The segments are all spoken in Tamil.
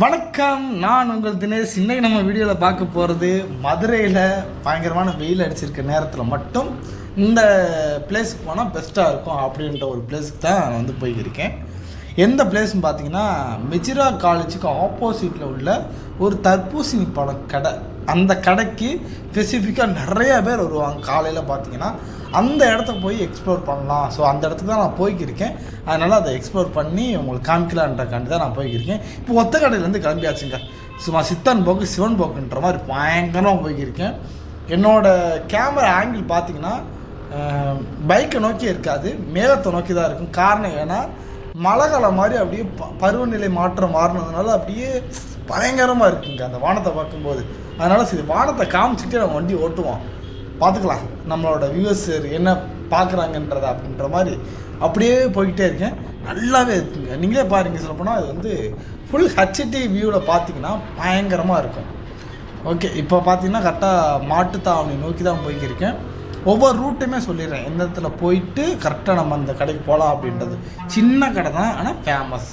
வணக்கம். நான் உங்கள் தினேஷ். இன்னைக்கு நம்ம வீடியோவில் பார்க்க போகிறது மதுரையில் பயங்கரமான வெயில் அடிச்சிருக்க நேரத்தில் மட்டும் இந்த பிளேஸுக்கு போனால் பெஸ்ட்டாக இருக்கும் அப்படின்ற ஒரு பிளேஸுக்கு தான் நான் வந்து போய்க்கிருக்கேன் எந்த பிளேஸ்னு பார்த்தீங்கன்னா மெஜிரா காலேஜுக்கு ஆப்போசிட்டில் உள்ள ஒரு தர்பூசணி பழம் கடை. அந்த கடைக்கு ஸ்பெசிஃபிக்காக நிறைய பேர் வருவாங்க. காலையில் பார்த்தீங்கன்னா அந்த இடத்த போய் எக்ஸ்ப்ளோர் பண்ணலாம். ஸோ அந்த இடத்துக்கு தான் நான் போய்க்கிருக்கேன். அதனால் அதை எக்ஸ்ப்ளோர் பண்ணி உங்களுக்கு காமிக்கலான்றக்காண்டி தான் நான் போய்க்கிருக்கேன். இப்போ ஒத்த கடையிலேருந்து கிளம்பியாச்சுங்க. சும்மா சித்தன் போக்கு சிவன் போக்குன்ற மாதிரி பயங்கரமாக போய்க்கிருக்கேன். என்னோட கேமரா ஆங்கிள் பார்த்தீங்கன்னா பைக்கை நோக்கி இருக்காது. மேகத்தை நோக்கி தான் இருக்கும். காரணம் ஏன்னா மழை காலம் மாதிரி அப்படியே பருவநிலை மாற்றம் மாறினதுனால அப்படியே பயங்கரமாக இருக்குங்க அந்த வானத்தை பார்க்கும்போது. அதனால் சரி வானத்தை காமிச்சிட்டே நம்ம வண்டி ஓட்டுவோம். பார்த்துக்கலாம் நம்மளோட வியூவர்ஸ் என்ன பார்க்குறாங்கன்றத அப்படின்ற மாதிரி அப்படியே போய்கிட்டே இருக்கேன். நல்லாவே இருக்குங்க. நீங்களே பாருங்கள் சொல்லப்போனால் அது வந்து ஃபுல் ஹச்டி வியூவில் பார்த்தீங்கன்னா பயங்கரமாக இருக்கும். ஓகே இப்போ பார்த்தீங்கன்னா கரெக்டாக மாட்டுத்தாவணி நோக்கி தான் போய்க்கிருக்கேன். ஒவ்வொரு ரூட்டுமே சொல்லிடுறேன். எந்த இடத்துல போயிட்டு கரெக்டாக நம்ம அந்த கடைக்கு போகலாம் அப்படின்றது. சின்ன கடை தான் ஆனால் ஃபேமஸ்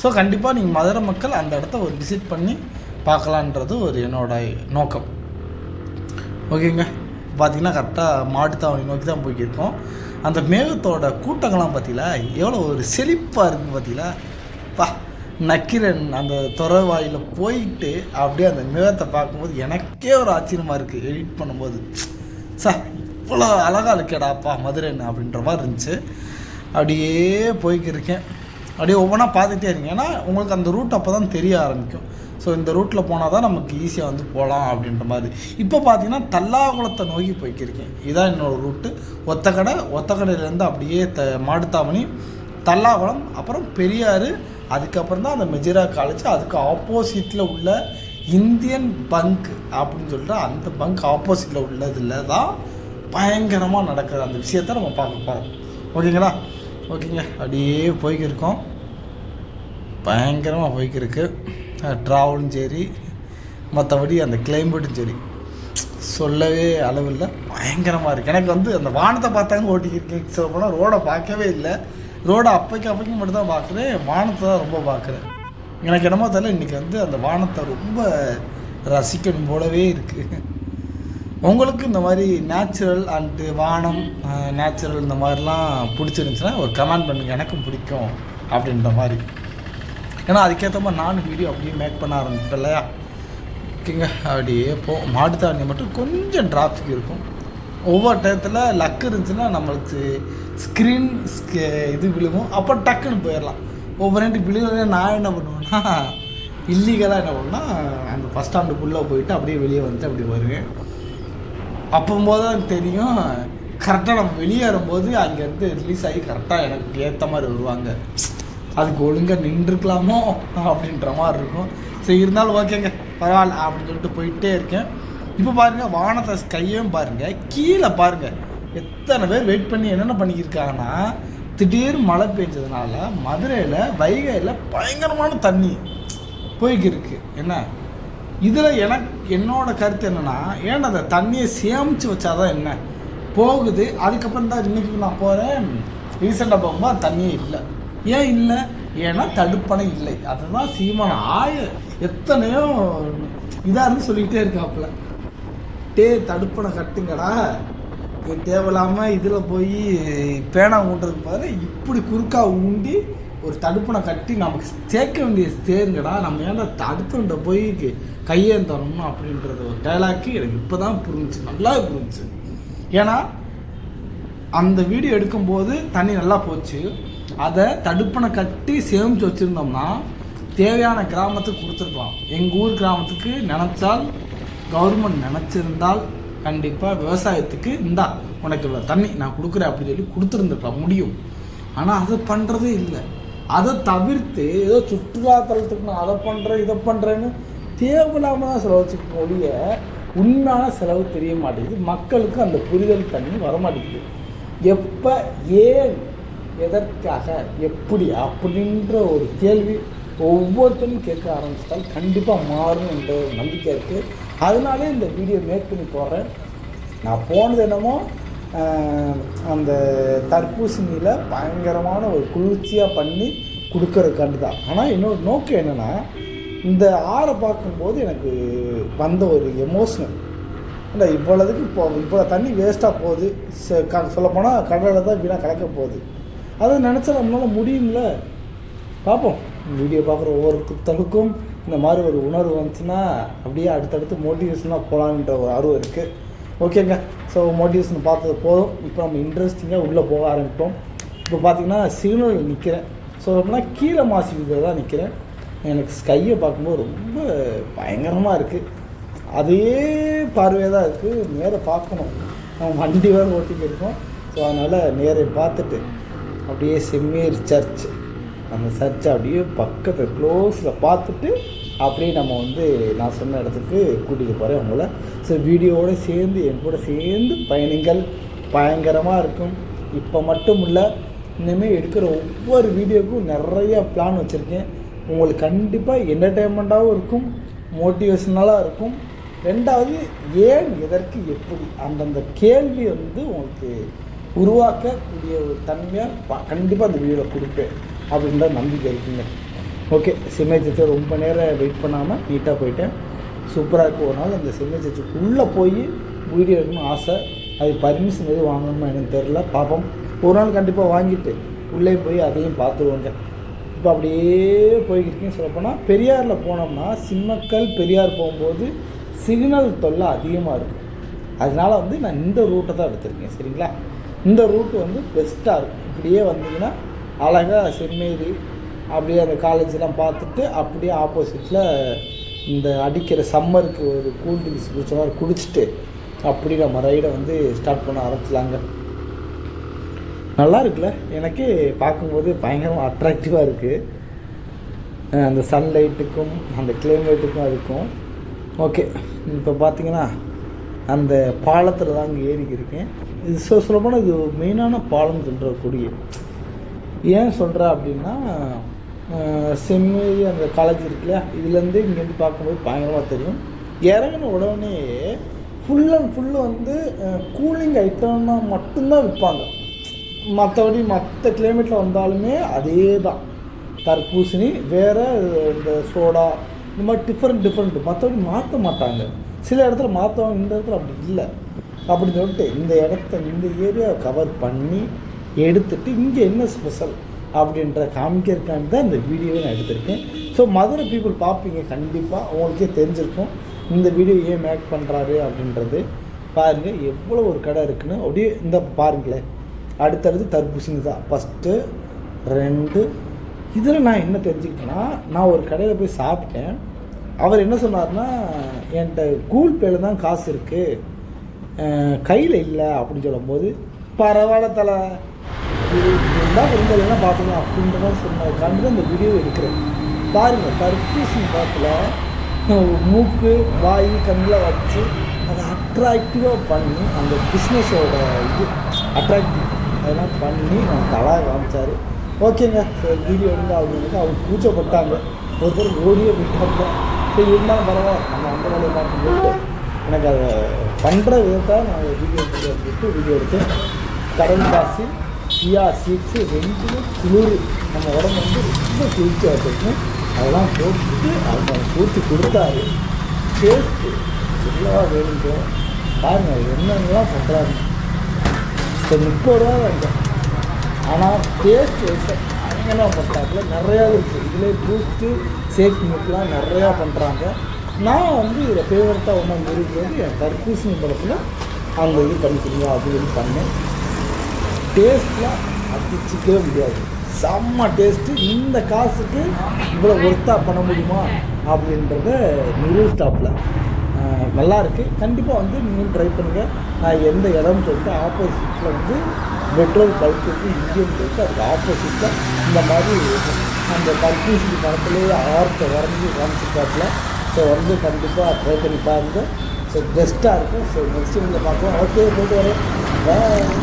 ஸோ கண்டிப்பாக நீங்கள் மதுரை மக்கள் அந்த இடத்த ஒரு விசிட் பண்ணி பார்க்கலான்றது ஒரு என்னோட நோக்கம். ஓகேங்க? பார்த்தீங்கன்னா கரெக்டாக மாட்டுத்தாவணி நோக்கி தான் போய்க்கிருக்கோம். அந்த மேகத்தோட கூட்டங்கள்லாம் பார்த்தீங்களா எவ்வளோ ஒரு செழிப்பாக இருக்குது பார்த்தீங்களா பா நக்கிரன் அந்த துறை போயிட்டு அப்படியே அந்த மேகத்தை பார்க்கும்போது எனக்கே ஒரு ஆச்சரியமாக இருக்குது எடிட் பண்ணும்போது. சார் இவ்வளோ அழகாக இருக்கேடாப்பா மதுரைன்னு அப்படின்ற மாதிரி இருந்துச்சு. அப்படியே போய்க்கிருக்கேன் அப்படியே ஒவ்வொன்றா பார்த்துட்டே இருங்க ஏன்னா உங்களுக்கு அந்த ரூட் அப்போ தான் தெரிய ஆரம்பிக்கும். ஸோ இந்த ரூட்டில் போனால் தான் நமக்கு ஈஸியாக வந்து போகலாம் அப்படின்ற மாதிரி. இப்போ பார்த்தீங்கன்னா தல்லாகுளத்தை நோக்கி போய்க்கிருக்கேன் இதான் என்னோடய ரூட்டு ஒத்தக்கடை ஒத்தக்கடையிலேருந்து அப்படியே த மாடுத்தாமணி தல்லாகுளம் அப்புறம் பெரியாறு அதுக்கப்புறம் தான் அந்த மெஜிரா காலேஜ் அதுக்கு ஆப்போசிட்டில் உள்ள இந்தியன் பங்க் அப்படின்னு சொல்லிட்டு அந்த பங்க் ஆப்போசிட்டில் உள்ளதில் தான் பயங்கரமாக நடக்கிற அந்த விஷயத்த நம்ம பார்க்க போகிறோம் ஓகேங்களா? ஓகேங்க. அப்படியே போய்க்கிருக்கோம். பயங்கரமாக போய்க்கிருக்கு. ட்ராவலும் சரி மற்றபடி அந்த கிளைமேட்டும் சரி. சொல்லவே அளவில்லை. பயங்கரமாக இருக்குது எனக்கு வந்து அந்த வானத்தை பார்த்தாங்க ஓட்டிக்கிருக்கேன் சொல்ல போனால் ரோடை பார்க்கவே இல்லை. ரோடை அப்பைக்கு அப்பைக்கு மட்டும் தான் பார்க்குறேன். வானத்தை தான் ரொம்ப பார்க்குறேன். எனக்கு என்னமோ தெரியல இன்றைக்கி வந்து அந்த வானத்தை ரொம்ப ரசிக்கணும் போலவே இருக்குது உங்களுக்கு இந்த மாதிரி நேச்சுரல் அண்டு வானம் நேச்சுரல் இந்த மாதிரிலாம் பிடிச்சிருந்துச்சுன்னா ஒரு கமெண்ட் பண்ணுங்கள் எனக்கும் பிடிக்கும் அப்படின்ற மாதிரி. ஏன்னா அதுக்கேற்ற மாதிரி நானும் வீடியோ அப்படியே மேக் பண்ண ஆரம்பிப்பேன் இல்லையா? ஓகேங்க அப்படியே போ மாட்டுத்தாவணி மட்டும் கொஞ்சம் டிராஃபிக் இருக்கும். ஒவ்வொரு டயத்தில் லக் இருந்துச்சுன்னா நம்மளுக்கு ஸ்க்ரீன் இது விழுகும் அப்போ டக்குன்னு போயிடலாம். ஒவ்வொரு ரெண்டு விழுகிறதே நான் என்ன பண்ணுவேன்னா இல்லீகலாக என்ன பண்ணுவேன்னா அந்த ஃபஸ்ட் ஸ்டாண்டுக்குள்ளே போயிட்டு அப்படியே வெளியே வந்துட்டு அப்படி வருவேன். அப்போம்போது தான் தெரியும் கரெக்டாக நம்ம வெளியேறும்போது அங்கேருந்து ரிலீஸ் ஆகி கரெக்டாக எனக்கு ஏற்ற மாதிரி வருவாங்க. அதுக்கு ஒழுங்காக நின்றுக்கலாமோ அப்படின்ற மாதிரி இருக்கும். சரி இருந்தாலும் ஓகேங்க பரவாயில்ல அப்படின்னு சொல்லிட்டு போயிட்டே இருக்கேன். இப்போ பாருங்கள் வானத்தை கையையும் பாருங்கள் கீழே பாருங்கள் எத்தனை பேர் வெயிட் பண்ணி என்னென்ன பண்ணிக்கிருக்காங்கன்னா திடீர்னு மழை பெஞ்சதுனால மதுரையில் வைகையில் பயங்கரமான தண்ணி போய்க்கிருக்கு. என்ன? இதில் எனக்கு என்னோடய கருத்து என்னென்னா ஏன் அந்த தண்ணியை சேமித்து வச்சாதான் என்ன? போகுது அதுக்கப்புறம் தான் இன்னைக்கு நான் போகிறேன் ரீசெண்டாக போகும்போது தண்ணியே இல்லை. ஏன் இல்லை? ஏன்னா தடுப்பணை இல்லை. அதுதான் சீமான ஆய எத்தனையோ இதாக இருந்து சொல்லிக்கிட்டே இருக்காப்புல. டே தடுப்பணை கட்டுங்கடா. இது தேவையில்லாமல் இதில் போய் பேனா ஊன்றதுக்கு பதிலா இப்படி குறுக்கா ஊண்டி ஒரு தடுப்பணை கட்டி நமக்கு சேர்க்க வேண்டிய தேருங்கடா நம்ம ஏன்டா அடுத்தவன்ட்ட போய் கையேந்தரணும் அப்படின்றது ஒரு டைலாக்கு எனக்கு இப்போ தான் புரிஞ்சுச்சு நல்லா புரிஞ்சுச்சு. ஏன்னா அந்த வீடியோ எடுக்கும்போது தண்ணி நல்லா போச்சு. அதை தடுப்பணை கட்டி சேமித்து வச்சுருந்தோம்னா தேவையான கிராமத்துக்கு கொடுத்துருக்கலாம். எங்கள் ஊர் கிராமத்துக்கு நினச்சால் கவர்மெண்ட் நினச்சிருந்தால் கண்டிப்பாக விவசாயத்துக்கு இந்தா உனக்கு இவ்வளோ தண்ணி நான் கொடுக்குறேன் அப்படின்னு சொல்லி கொடுத்துருந்துருக்கலாம் முடியும். ஆனால் அதை பண்ணுறதே இல்லை. அதை தவிர்த்து ஏதோ சுற்றுலாத்தலத்துக்கு நான் அதை பண்ணுறேன் இதை பண்ணுறேன்னு தேவையில்லாமல் தான் செலவச்சுக்க ஒழிய உண்மையான செலவு தெரிய மாட்டேங்குது. மக்களுக்கு அந்த புரிதல் தண்ணி வரமாட்டேங்குது. எப்போ ஏன் எதற்காக எப்படி அப்படின்ற ஒரு கேள்வி ஒவ்வொருத்தரும் கேட்க ஆரம்பிச்சிட்டால் கண்டிப்பாக மாறும் என்ற ஒரு நம்பிக்கை இருக்குது அதனாலே இந்த வீடியோ மேக் பண்ணி போடுறேன். நான் போனது என்னமோ அந்த தர்பூசணியில் பயங்கரமான ஒரு குளிர்ச்சியாக பண்ணி கொடுக்கறதுக்காண்டி தான் ஆனால் என்னோட நோக்கம் என்னென்னா இந்த ஆறை பார்க்கும்போது எனக்கு வந்த ஒரு எமோஷனல் இல்லை இவ்வளோதுக்கு இப்போ இவ்வளோ தண்ணி வேஸ்ட்டாக போகுது? க சொல்லப்போனால் கடலில் தான் வீணாக கலக்க போகுது. அதை நினச்சா நம்மளால் முடியும்ல? பார்ப்போம் வீடியோ பார்க்குற ஒவ்வொருத்தருக்கும் இந்த மாதிரி ஒரு உணர்வு வந்துச்சுன்னா அப்படியே அடுத்தடுத்து மோட்டிவேஷனாக போகலான்ற ஒரு ஆர்வம் இருக்குது ஓகேங்க. ஸோ மோட்டிவேஷன் பார்த்தது போதும். இப்போ நம்ம இன்ட்ரெஸ்டிங்காக உள்ளே போக ஆரம்பிப்போம். இப்போ பார்த்தீங்கன்னா சிக்னல் நிற்கிறேன் ஸோ அப்படின்னா கீழே மாசி வீதியில் தான் நிற்கிறேன் எனக்கு ஸ்கையை பார்க்கும்போது ரொம்ப பயங்கரமாக இருக்குது அதே பார்வையாக தான் இருக்குது நேராக பார்க்கணும். நம்ம வண்டி வேறு ஓட்டிட்டு இருக்கோம். ஸோ அதனால் நேரே பார்த்துட்டு அப்படியே செம்மீர் சர்ச் அந்த சர்ச்சை அப்படியே பக்கத்தில் க்ளோஸில் பார்த்துட்டு அப்படியே நம்ம வந்து நான் சொன்ன இடத்துக்கு கூட்டிகிட்டு போகிறேன் உங்களை. ஸோ வீடியோவோடு சேர்ந்து என் கூட சேர்ந்து பயணிகள் பயங்கரமாக இருக்கும். இப்போ மட்டும் இல்லை இனிமேல் எடுக்கிற ஒவ்வொரு வீடியோவுக்கும் நிறைய பிளான் வச்சுருக்கேன். உங்களுக்கு கண்டிப்பாக என்டர்டெயின்மெண்ட்டாகவும் இருக்கும் மோட்டிவேஷனலாக இருக்கும். ரெண்டாவது ஏன் எதற்கு எப்படி அந்தந்த கேள்வி வந்து உங்களுக்கு உருவாக்கக்கூடிய ஒரு தன்மையாக கண்டிப்பாக அந்த வீடியோவில் கொடுப்பேன். அப்படின்ற நம்பிக்கை இருக்குங்க. ஓகே சிம்மை சர்ச்சை ரொம்ப நேரம் வெயிட் பண்ணாமல் நீட்டாக போயிட்டேன். சூப்பராக இருக்கும் ஒரு நாள் அந்த சிம்மை போய் வீடியோ எடுக்கணும்னு ஆசை. அது பர்மிஷன் எதுவும் வாங்கணுமா எனக்கு தெரில பார்ப்போம் ஒரு நாள் கண்டிப்பாக வாங்கிட்டு உள்ளே போய் அதையும் பார்த்துருவோங்க. இப்போ அப்படியே போய்கிருக்கேன் சொல்லப்போனால் பெரியாரில் போனோம்னா சிம்மக்கல் பெரியார் போகும்போது சிக்னல் தொல்லை அதிகமாக இருக்கும் அதனால் வந்து நான் இந்த ரூட்டை தான் எடுத்திருக்கேன். சரிங்களா? இந்த ரூட்டு வந்து பெஸ்ட்டாக இருக்கும் இப்படியே வந்தீங்கன்னா அழகாக செம்மேரி அப்படியே அந்த காலேஜெலாம் பார்த்துட்டு அப்படியே ஆப்போசிட்டில் இந்த அடிக்கிற சம்மருக்கு ஒரு கூல் ட்ரிங்க்ஸ் குடிச்ச மாதிரி குடிச்சிட்டு அப்படி நம்ம ரைடை வந்து ஸ்டார்ட் பண்ண ஆரம்பிச்சிலாங்க நல்லா இருக்குல்ல? எனக்கு பார்க்கும்போது பயங்கரமாக அட்ராக்டிவாக இருக்குது அந்த சன்லைட்டுக்கும் அந்த கிளைமேட்டுக்கும் அதுக்கும் ஓகே இப்போ பார்த்தீங்கன்னா அந்த பாலத்தில் தான் அங்கே ஏறிக்கிருக்கேன் இது சொ சொல்லப்போனால் இது மெயினான பாலம் சொல்கிற கொடியை. ஏன் சொல்கிறேன் அப்படின்னா செம்மேரி அந்த காலேஜ் இருக்குல்ல இதுலேருந்து இங்கேருந்து பார்க்கும்போது பயங்கரமாக தெரியும். இறங்கின உடனே ஃபுல் அண்ட் ஃபுல்லு வந்து கூலிங் ஐட்டம்னா மட்டும்தான் விற்பாங்க. மற்றபடி மற்ற கிளைமேட்டில் வந்தாலுமே அதே தான் தர்பூசணி வேறு இந்த சோடா இந்த மாதிரி டிஃப்ரெண்ட் டிஃப்ரெண்ட் மற்றபடி மாற்ற மாட்டாங்க. சில இடத்துல மாற்றுவாங்க இந்த இடத்துல அப்படி இல்லை. அப்படின்னு சொல்லிட்டு இந்த இடத்த இந்த ஏரியாவை கவர் பண்ணி எடுத்துகிட்டு இங்கே என்ன ஸ்பெஷல் அப்படின்ற காமிக்கிறதுக்காக தான் இந்த வீடியோவை நான் எடுத்திருக்கேன். ஸோ மதுரை பீப்புள் பார்ப்பீங்க கண்டிப்பாக உங்களுக்கே தெரிஞ்சிருக்கும். இந்த வீடியோ ஏன் மேக் பண்ணுறாரு அப்படின்றது. பாருங்கள் எவ்வளோ ஒரு கடை இருக்குன்னு. அப்படியே இந்த பாருங்களேன். அடுத்தடுத்து தர்பூசணி தான் ஃபஸ்ட்டு ரெண்டு. இதில் நான் என்ன தெரிஞ்சுக்கிட்டேன்னா நான் ஒரு கடையில் போய் சாப்பிட்டேன். அவர் என்ன சொன்னார்னா என்கிட்ட கூகுள் பேயில் தான் காசு இருக்குது கையில் இல்லை அப்படின்னு சொல்லும்போது பரவாயில்ல தலை. இருந்தால் இருந்தால் விரும்பலைன்னா பார்த்துக்கலாம் அப்படின்ற மாதிரி சொன்னது கண்டு இந்த வீடியோ எடுக்கிறேன். பாருங்கள் தர்பூசணி பார்த்தில் மூக்கு வாய் கண்ணில் வச்சு அதை அட்ராக்டிவாக பண்ணி அந்த பிஸ்னஸோட இது அட்ராக்டிவ் அதெல்லாம் பண்ணி நமக்கு அழகாக காமிச்சார். ஓகேங்க வீடியோ எடுங்க அப்படின்னு அவங்க பூச்சப்பட்டாங்க ஒருத்தர் ஓடியே விட்டாங்க சரி இருந்தாலும் பரவாயில்ல நம்ம அந்த வேலையை பார்க்கும்போது எனக்கு அதை பண்ணுற விதத்தை நான் வீடியோ எடுத்து வீடியோ எடுத்து கடன் காசு சியா சீட்ஸு ரெண்டுமே குளிர். நம்ம உடம்பு வந்து ரொம்ப குளிர்ச்சியாக வச்சுருக்கோம் அதெல்லாம் போட்டு அவங்க ஊற்றி கொடுத்தாரு. டேஸ்ட்டு சொல்லவா வேண்டும் பாருங்கள் என்னென்னலாம் பண்ணுறாங்க இப்போ முப்பது ரூபா வேண்டும் ஆனால் டேஸ்ட் வைஸ் பயங்கரமாக பண்ணுறாப்புல நிறையா இருக்குது இதில் பூஸ்ட்டு சேக் மில்க்லாம் நிறையா பண்ணுறாங்க நான் வந்து இதில் ஃபேவரட்டாக ஒன்று இருக்கிறது என் தர்பூசணி படத்தில் அவங்க இது பண்ணிக்கிறீங்க அது இது பண்ணேன். டேஸ்ட்லாம் அடிச்சிக்கவே முடியாது. செம்ம டேஸ்ட்டு இந்த காசுக்கு இவ்வளோ ஒர்த்தாக பண்ண முடியுமா அப்படின்றத நியூ ஸ்டாப்பில் நல்லா இருக்குது கண்டிப்பாக வந்து நீங்கள் ட்ரை பண்ணுங்கள் நான் எந்த இடம்னு சொல்லிட்டு ஆப்போசிட்டில் வந்து பெட்ரோல் பல்க்குக்கு இந்தியன் பல்க்கு அதுக்கு ஆப்போசிட்டில் இந்த மாதிரி அந்த தர்பூசணி மரத்துலேயே ஆர்ட்டை வரைஞ்சி காமிச்சிருக்காப்புல ஸோ வந்து கண்டிப்பாக ட்ரை பண்ணி பாருங்கள் ஸோ பெஸ்ட்டாக இருக்கும். ஸோ நெக்ஸ்ட் வீடியோவில் பார்க்கலாம். ஓகே போய்ட்டு வரேன்.